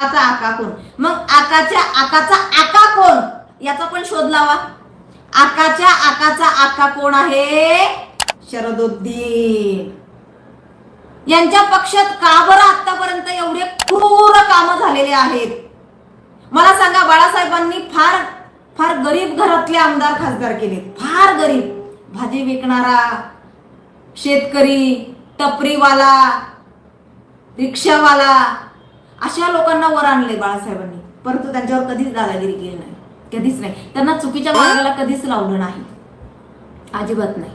आकाचा आका कोण? मग आकाच्या आकाचा आका कोण? याचा पण शोध लावा. आकाच्या आकाचा आका कोण आहे? शरदुद्दीन. यांच्या पक्षात का बरं आतापर्यंत एवढे क्रूर काम झालेले आहेत? मला सांगा बाळासाहेबांनी फार फार गरीब घरातले आमदार खासदार केले फार गरीब. भाजी विकणारा शेतकरी टपरीवाला रिक्षावाला अशा लोकांना वर आणले बाळासाहेबांनी. परंतु त्यांच्यावर कधीच दादागिरी केली नाही. कधीच नाही. त्यांना चुकीच्या मार्गाला कधीच लावलं नाही. अजिबात नाही.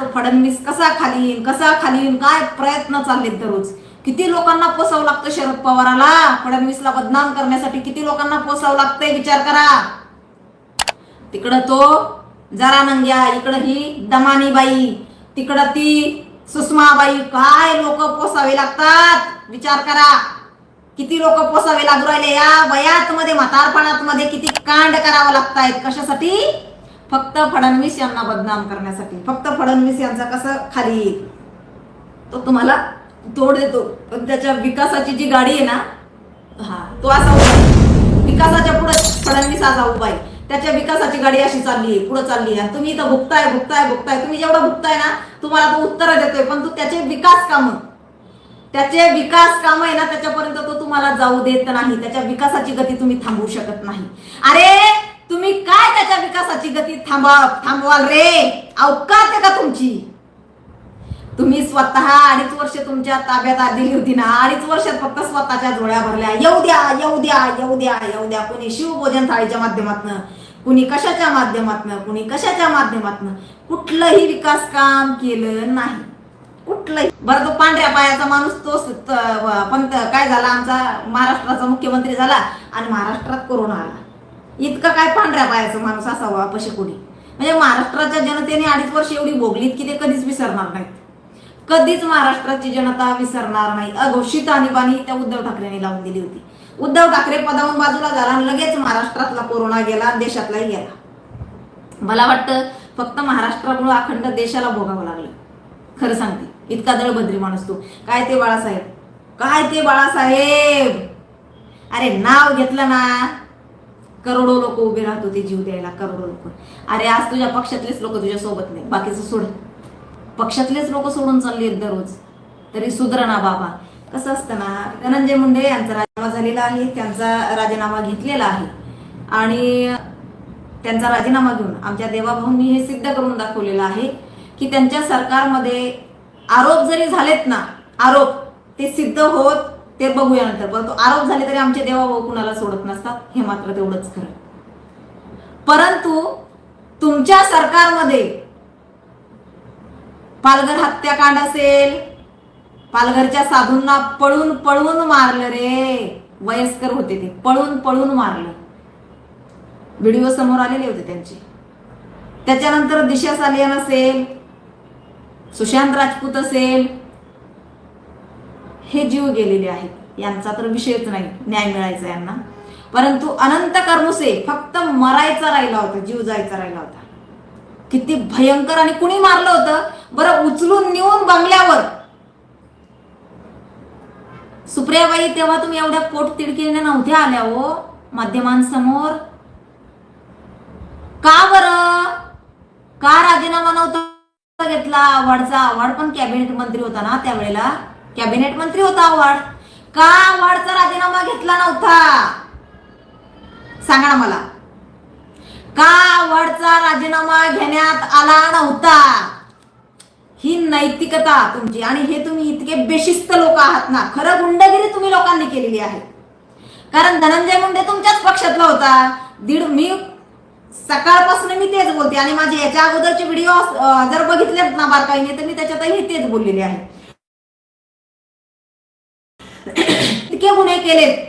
तो फडणवीस कसा खाली येईन कसा खाली येईन काय प्रयत्न चाललेत दररोज? किती लोकांना पोसावं लागतं शरद पवाराला? फडणवीसला बदनाम करण्यासाठी किती लोकांना पोसावं लागतंय विचार करा. तिकडं तो जरा नंग्या इकडं ही दमानीबाई तिकडं ती सुषमाबाई. काय लोक पोसावे लागतात? विचार करा. किती लोक पोसावे लागू राहिले या? वयात मध्ये म्हातारपणात मध्ये किती कांड करावं लागतायत? कशासाठी? फक्त फडणवीस यांना बदनाम करण्यासाठी. फक्त फडणवीस यांचा कसं खाली? येईल तो तुम्हाला तोड देतो. पण त्याच्या विकासाची जी गाडी आहे ना हा तो असा उभा आहे. विकासाच्या पुढे फडणवीस असा उभा आहे. त्याच्या विकासाची गाडी अशी चालली आहे पुढे चालली आहे. तुम्ही इथं भुगताय भुगताय भुगताय. तुम्ही जेवढं भुगताय ना तुम्हाला तो उत्तर देतोय पण तू त्याचे विकास कामं. त्याचे विकास काम आहे ना त्याच्यापर्यंत तो तुम्हाला जाऊ देत नाही. त्याच्या विकासाची गती तुम्ही थांबवू शकत नाही. अरे तुम्ही काय त्याच्या विकासाची गती थांबा थांबवाल रे? अवकात आहे का तुमची? तुम्ही स्वतः अडीच वर्ष तुमच्या ताब्यात दिली होती ना अडीच वर्षात फक्त स्वतःच्या जोड्या भरल्या. येऊ द्या येऊ द्या येऊ द्या येऊ द्या. कुणी शिवभोजन थाळीच्या माध्यमातनं कुणी कशाच्या माध्यमातनं कुणी कशाच्या माध्यमातनं कुठलंही विकास काम केलं नाही. कुठलंही. बरं तो पांढऱ्या पायाचा माणूस तो पंत काय झाला? आमचा महाराष्ट्राचा मुख्यमंत्री झाला आणि महाराष्ट्रात कोरोना आला. इतकं काय पांढऱ्या पायाचा माणूस असावा पशे कोणी? म्हणजे महाराष्ट्राच्या जनतेने अडीच वर्ष एवढी भोगलीत की ते कधीच विसरणार नाहीत. कधीच महाराष्ट्राची जनता विसरणार नाही. अघोषित आणीबाणी त्या उद्धव ठाकरेंनी लावून दिली होती. उद्धव ठाकरे पदावून बाजूला झाला आणि लगेच महाराष्ट्रातला कोरोना गेला आणि देशातलाही गेला. मला वाटतं फक्त महाराष्ट्रामुळे अखंड देशाला भोगावं लागलं. खरं सांगते. इतका दळभद्री माणूस तो. काय ते बाळासाहेब? काय ते बाळासाहेब? अरे नाव घेतलं ना. करोडो लोक उभे राहत होते जीव द्यायला करोडो लोक. अरे आज तुझ्या पक्षातलेच लोक तुझ्या सोबत नाही. बाकीचं सोड. पक्षातलेच लोक सोडून चालली आहेत दररोज. तरी सुधरा ना बाबा. कसं असतं ना धनंजय मुंडे यांचा राजीनामा झालेला आहे त्यांचा राजीनामा घेतलेला आहे. आणि त्यांचा राजीनामा घेऊन आमच्या देवाभाऊंनी हे सिद्ध करून दाखवलेलं आहे की त्यांच्या सरकारमध्ये आरोप जरी झालेत ना आरोप ते सिद्ध होत ते बघूया नंतर. परंतु आरोप झाले तरी आमचे देवाभाऊ कुणाला सोडत नसतात हे मात्र तेवढंच खरं. परंतु तुमच्या सरकारमध्ये पालघर हत्याकांड असेल पालघरच्या साधूंना पळून पळून मारलं रे. वयस्कर होते ते पळून पळून मारलं. व्हिडिओ समोर आलेले होते त्यांचे. त्याच्यानंतर दिशा सालियान असेल सुशांत राजपूत असेल. हे जीव गेलेले आहेत. यांचा तर विषयच नाही. न्याय मिळायचा यांना. परंतु अनंत कर्मुसे फक्त मरायचा राहिला होता जीव जायचा राहिला होता. किती भयंकर आणि कुणी मारलं होतं? बरं उचलून नेऊन बंगल्यावर. सुप्रियाबाई तेव्हा तुम्ही एवढ्या पोट तिडकीने नव्हत्या आल्या हो माध्यमांसमोर? का बरं? का राजीनामा नव्हता? घेतला. आव्हाडचा आव्हाड पण कॅबिनेट मंत्री होता ना त्यावेळेला. कॅबिनेट मंत्री होता आव्हाड का आव्हाडचा राजीनामा घेतला नव्हता? सांगा ना मला. का आव्हाडचा राजीनामा घेण्यात आला नव्हता? ही नैतिकता तुमची आणि हे तुम्ही इतके बेशिस्त लोक आहात ना. खरं गुंडगिरी तुम्ही लोकांनी केलेली आहे. कारण धनंजय मुंडे तुमच्याच पक्षातला होता. दीड मी सकाळपासून मी तेच बोलते. आणि माझे याच्या अगोदरचे व्हिडिओ जर बघितलेत ना बारकाईने तर मी त्याच्यातही तेच बोललेले आहे. इतके गुन्हे केलेत.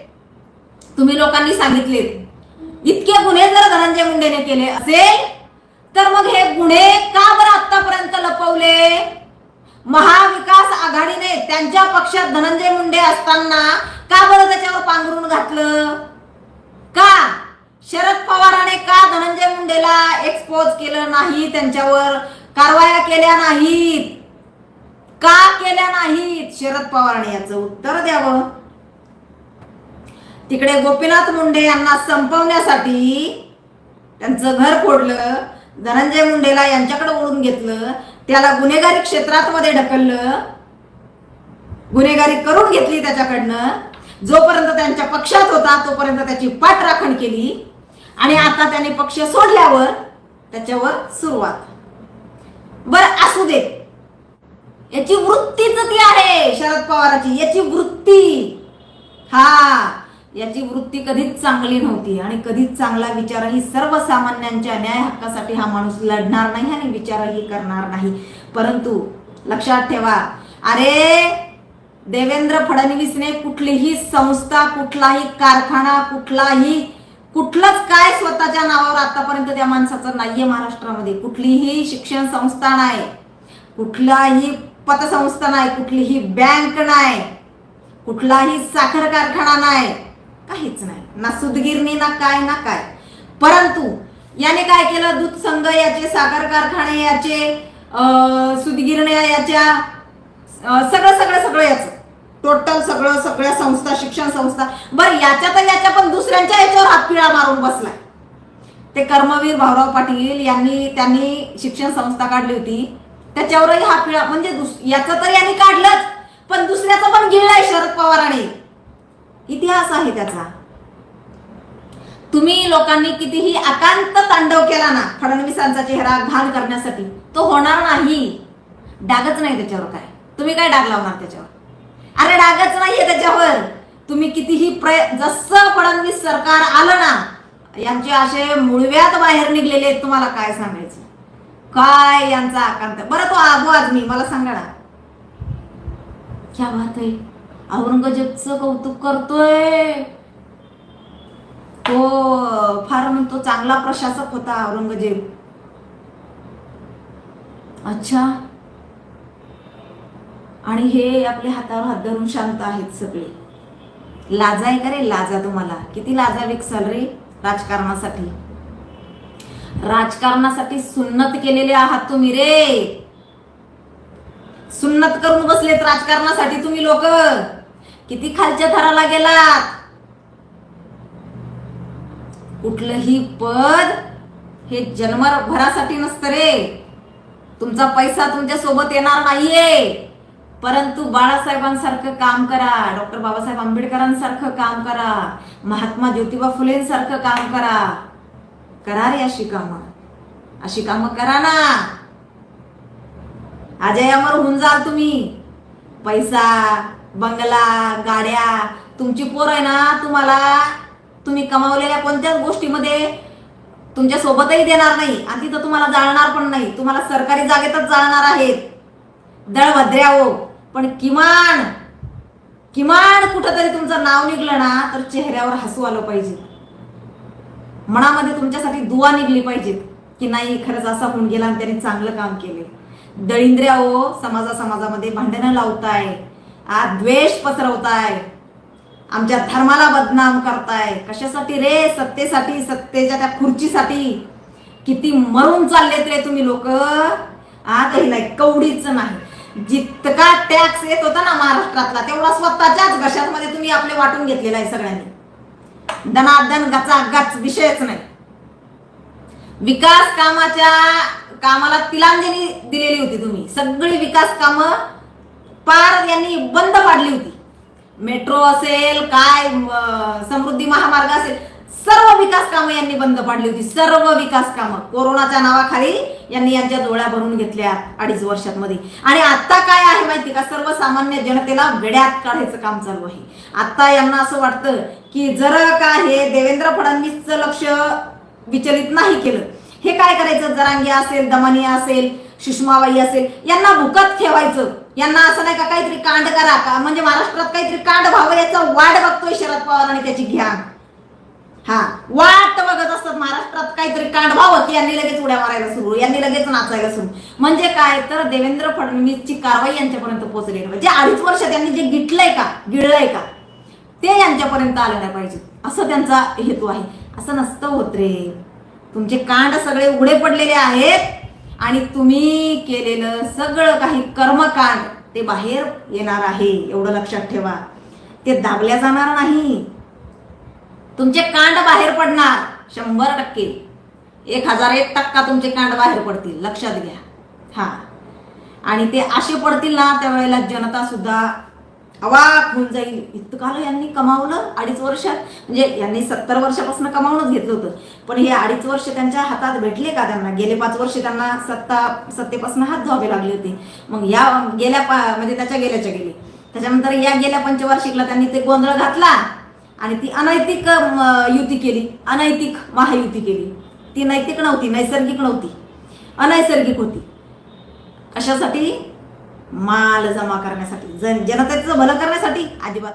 तुम्ही लोकांनी सांगितलेत. इतके गुन्हे जर धनंजय मुंडेने केले असेल तर मग हे गुन्हे का बरं आतापर्यंत लपवले? महाविकास आघाडीने त्यांच्या पक्षात धनंजय मुंडे असताना का बरं त्याच्यावर पांघरून घातलं? का? शरद पवाराने का धनंजय मुंडेला एक्सपोज केलं नाही त्यांच्यावर? कारवाया केल्या नाहीत. का केल्या नाहीत? शरद पवाराने याचं उत्तर द्यावं. तिकडे गोपीनाथ मुंडे यांना संपवण्यासाठी त्यांचं घर फोडलं धनंजय मुंडेला यांच्याकडे ओढून घेतलं त्याला गुन्हेगारी क्षेत्रात मध्ये ढकललं गुन्हेगारी करून घेतली त्याच्याकडनं. जोपर्यंत त्यांच्या पक्षात होता तोपर्यंत त्याची पाठराखण केली. आणि आता त्याने पक्ष सोडल्यावर त्याच्यावर सुरुवात. बर असू दे. याची वृत्तीच ती आहे शरद पवाराची. याची वृत्ती. हा याची वृत्ती कधीच चांगली नव्हती आणि कधीच चांगला विचारही सर्वसामान्यांच्या न्याय हक्कासाठी हा माणूस लढणार नाही आणि विचारही करणार नाही. परंतु लक्षात ठेवा अरे देवेंद्र फडणवीसने कुठलीही संस्था कुठलाही कारखाना कुठलाही कुठलंच काय स्वतःच्या नावावर आतापर्यंत त्या माणसाचं नाहीये महाराष्ट्रामध्ये. कुठलीही शिक्षण संस्था नाही. कुठलाही पतसंस्था नाही. कुठलीही बँक नाही. कुठलाही साखर कारखाना नाही. काहीच नाही. ना सुदगिरणी ना काय ना काय. परंतु याने काय केलं? दूध संघ याचे साखर कारखाने याचे अं, सुदगिरण्या याच्या सगळं सगळं सगळं याचं. टोटल सगळं सगळ्या संस्था शिक्षण संस्था. बरं याच्या तर याच्या पण दुसऱ्यांच्या याच्यावर हातपिळा मारून बसलाय. ते कर्मवीर भाऊराव पाटील यांनी त्यांनी शिक्षण संस्था काढली होती. त्याच्यावरही हातपिळा म्हणजे दुस- याचं तर यांनी काढलंच. पण दुसऱ्याचं पण गिळलाय शरद पवारांनी इतिहास आहे त्याचा. तुम्ही लोकांनी कितीही अकांत तांडव केला ना फडणवीसांचा चेहरा घाण करण्यासाठी तो होणार नाही. डागच नाही त्याच्यावर काय. तुम्ही काय डाग लावणार त्याच्यावर? अरे डागच नाहीये त्याच्यावर. तुम्ही कितीही प्रय जसं फडणवीस सरकार आलं ना यांचे असे मुळव्यात बाहेर निघलेले आहेत तुम्हाला काय सांगायचं? काय यांचा आकांत? बरं तो आज मी मला सांगा ना. क्या बात आहे? औरंगजेबचं कौतुक करतोय. हो, तो फार म्हणतो चांगला प्रशासक होता औरंगजेब. अच्छा. आणि हे आपले हातावर हात धरून शांत आहेत सगळे. लाजा आहे का रे लाजा तुम्हाला. किती लाजा विकसाल रे राजकारणासाठी. राजकारणासाठी सुन्नत केलेले आहात तुम्ही रे. सुन्नत करून बसलेत राजकारणासाठी तुम्ही लोक. किती खालच्या थराला गेलात. कुठलंही पद हे जन्मभरासाठी नसतं रे. तुमचा पैसा तुमच्यासोबत येणार नाहीये. परंतु बाळासाहेबांसारखं काम करा डॉक्टर बाबासाहेब आंबेडकरांसारखं काम करा महात्मा ज्योतिबा फुलेंसारखं काम करा. करा रे अशी कामं. अशी कामं करा ना. अजय अमर होऊन जाल तुम्ही. पैसा बंगला गाड्या तुमची पोर आहे ना तुम्हाला. तुम्ही कमावलेल्या कोणत्याच गोष्टीमध्ये तुमच्या सोबतही देणार नाही आणि तिथं तुम्हाला जाळणार पण नाही. तुम्हाला सरकारी जागेतच जाळणार आहेत. दळभद्र्या हो. पण किमान किमान कुठंतरी तुमचं नाव निघलं ना तर चेहऱ्यावर हसू आलं पाहिजे. मनामध्ये तुमच्यासाठी दुवा निघली पाहिजे की नाही खरंच असा होऊन गेला आणि त्याने चांगलं काम केले दळिंद्र्या हो समाजा समाजामध्ये भांडणं लावताय आज द्वेष पसरवताय आमच्या धर्माला बदनाम करताय. कशासाठी रे? सत्तेसाठी सत्तेच्या त्या खुर्चीसाठी. किती मरून चाललेत रे तुम्ही लोक. काही नाही कवडीच नाही. जितका टॅक्स येत होता ना महाराष्ट्रातला तेवढा स्वतःच्याच घशात तुम्ही आपले वाटून घेतलेला आहे सगळ्यांनी. दनादन गचा गच विषयच नाही. विकास कामाच्या कामाला तिलांजली दिलेली होती तुम्ही. सगळी विकास कामं पार यांनी बंद पाडली होती. मेट्रो असेल काय समृद्धी महामार्ग असेल सर्व विकास कामं यांनी बंद पाडली होती. सर्व विकास कामं. कोरोनाच्या नावाखाली यांनी यांच्या डोळ्या भरून घेतल्या अडीच वर्षांमध्ये. आणि आता काय आहे माहिती का? सर्वसामान्य जनतेला वेड्यात काढायचं काम चालू आहे. आता यांना असं वाटतं की जर का हे देवेंद्र फडणवीसचं लक्ष विचलित नाही केलं. हे काय करायचं? जरांगी असेल दमनिया असेल सुषमाबाई असेल यांना भुकत ठेवायचं. यांना असं नाही का काहीतरी कांड करा का? म्हणजे महाराष्ट्रात काहीतरी कांड व्हावं याचा वाट बघतोय शरद पवार आणि त्याची घ्या हा. वाट बघत असतात महाराष्ट्रात काहीतरी कांड व्हावं की यांनी लगेच उड्या मारायला सुरू यांनी लगेच नाचायला सुरू. म्हणजे काय? तर देवेंद्र फडणवीसची कारवाई यांच्यापर्यंत पोहोचली. जे अडीच वर्ष त्यांनी जे गिटलंय का? गिळलंय का? ते यांच्यापर्यंत आलं नाही पाहिजे. असं त्यांचा हेतू आहे. असं नसतं होत रे. तुमचे कांड सगळे उघडे पडलेले आहेत आणि तुम्ही केलेलं सगळं काही कर्मकांड ते बाहेर येणार आहे एवढं लक्षात ठेवा. ते दाबल्या जाणार नाही. तुमचे कांड बाहेर पडणार. शंभर टक्के. एक हजार एक टक्का तुमचे कांड बाहेर पडतील. लक्षात घ्या. हा. आणि ते असे पडतील ना त्यावेळेला जनता सुद्धा अवाक होऊन जाईल. इतकालं यांनी कमावलं अडीच वर्षात म्हणजे यांनी सत्तर वर्षापासून कमावूनच घेतलं होतं. पण हे अडीच वर्ष त्यांच्या हातात भेटले का त्यांना? गेले पाच वर्ष त्यांना सत्ता सत्तेपासून हात धुवावे लागले होते. मग या गेल्या पा म्हणजे त्याच्या गेल्याच्या गेले. त्याच्यानंतर या गेल्या पंचवार्षिकला त्यांनी ते गोंधळ घातला. आणि ती अनैतिक युती केली. अनैतिक महायुती केली. ती नैतिक नव्हती नैसर्गिक नव्हती. अनैसर्गिक होती. कशासाठी? माल जमा करण्यासाठी. जन जनतेचं भलं करण्यासाठी अजिबात.